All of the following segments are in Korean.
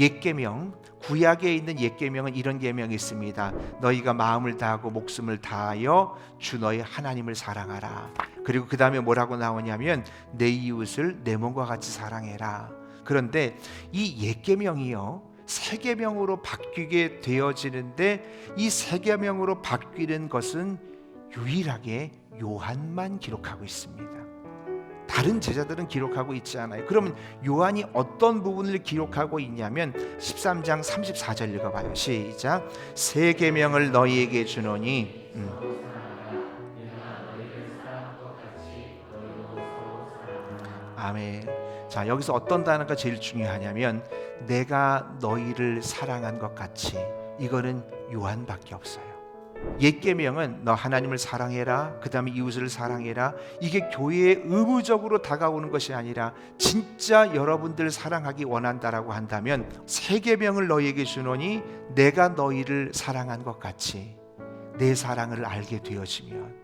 옛 계명 구약에 있는 옛 계명은 이런 계명이 있습니다. 너희가 마음을 다하고 목숨을 다하여 주 너희 하나님을 사랑하라. 그리고 그 다음에 뭐라고 나오냐면 내 이웃을 내 몸과 같이 사랑해라. 그런데 이 옛 계명이요 새 계명으로 바뀌게 되어지는데 이새 계명으로 바뀌는 것은 유일하게 요한만 기록하고 있습니다. 다른 제자들은 기록하고 있지 않아요. 그러면 요한이 어떤 부분을 기록하고 있냐면 13장 34절 읽어봐요. 시작. 새 계명을 너희에게 주노니 음. 아멘. 자 여기서 어떤 단어가 제일 중요하냐면 내가 너희를 사랑한 것 같이 이거는 요한밖에 없어요. 옛 계명은 너 하나님을 사랑해라. 그 다음에 이웃을 사랑해라. 이게 교회에 의무적으로 다가오는 것이 아니라 진짜 여러분들 사랑하기 원한다라고 한다면 새 계명을 너희에게 주노니 내가 너희를 사랑한 것 같이 내 사랑을 알게 되어지면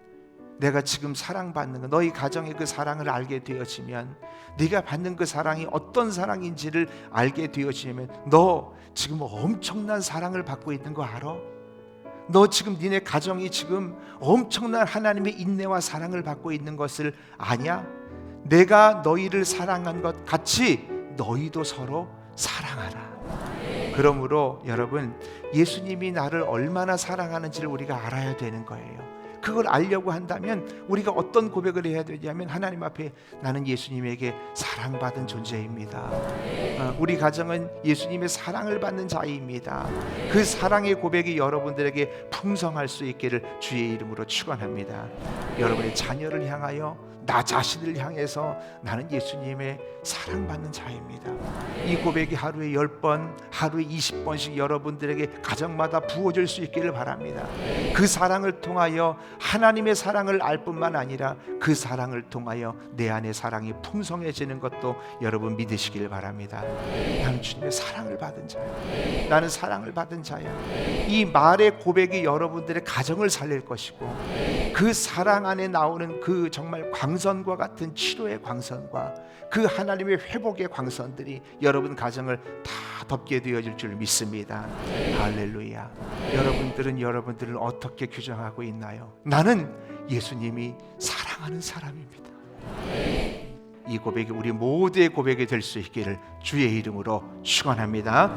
내가 지금 사랑받는 거 너희 가정의 그 사랑을 알게 되어지면 네가 받는 그 사랑이 어떤 사랑인지를 알게 되어지면 너 지금 엄청난 사랑을 받고 있는 거 알아? 너 지금 니네 가정이 지금 엄청난 하나님의 인내와 사랑을 받고 있는 것을 아냐? 내가 너희를 사랑한 것 같이 너희도 서로 사랑하라. 그러므로 여러분 예수님이 나를 얼마나 사랑하는지를 우리가 알아야 되는 거예요. 그걸 알려고 한다면 우리가 어떤 고백을 해야 되냐면 하나님 앞에 나는 예수님에게 사랑받은 존재입니다. 어, 우리 가정은 예수님의 사랑을 받는 자입니다. 그 사랑의 고백이 여러분들에게 풍성할 수 있기를 주의 이름으로 축원합니다. 여러분의 자녀를 향하여 나 자신을 향해서 나는 예수님의 사랑받는 자입니다. 이 고백이 하루에 10번, 하루에 20번씩 여러분들에게 가정마다 부어질 수 있기를 바랍니다. 그 사랑을 통하여 하나님의 사랑을 알 뿐만 아니라 그 사랑을 통하여 내 안의 사랑이 풍성해지는 것도 여러분 믿으시길 바랍니다. 나는 주님의 사랑을 받은 자야. 나는 사랑을 받은 자야. 이 말의 고백이 여러분들의 가정을 살릴 것이고 그 사랑 안에 나오는 그 정말 광선과 같은 치료의 광선과 그 하나님의 회복의 광선들이 여러분 가정을 다 덮게 되어질 줄 믿습니다. 할렐루야. 여러분들은 여러분들을 어떻게 규정하고 있나요? 나는 예수님이 사랑하는 사람입니다. 이 고백이 우리 모두의 고백이 될 수 있기를 주의 이름으로 축원합니다.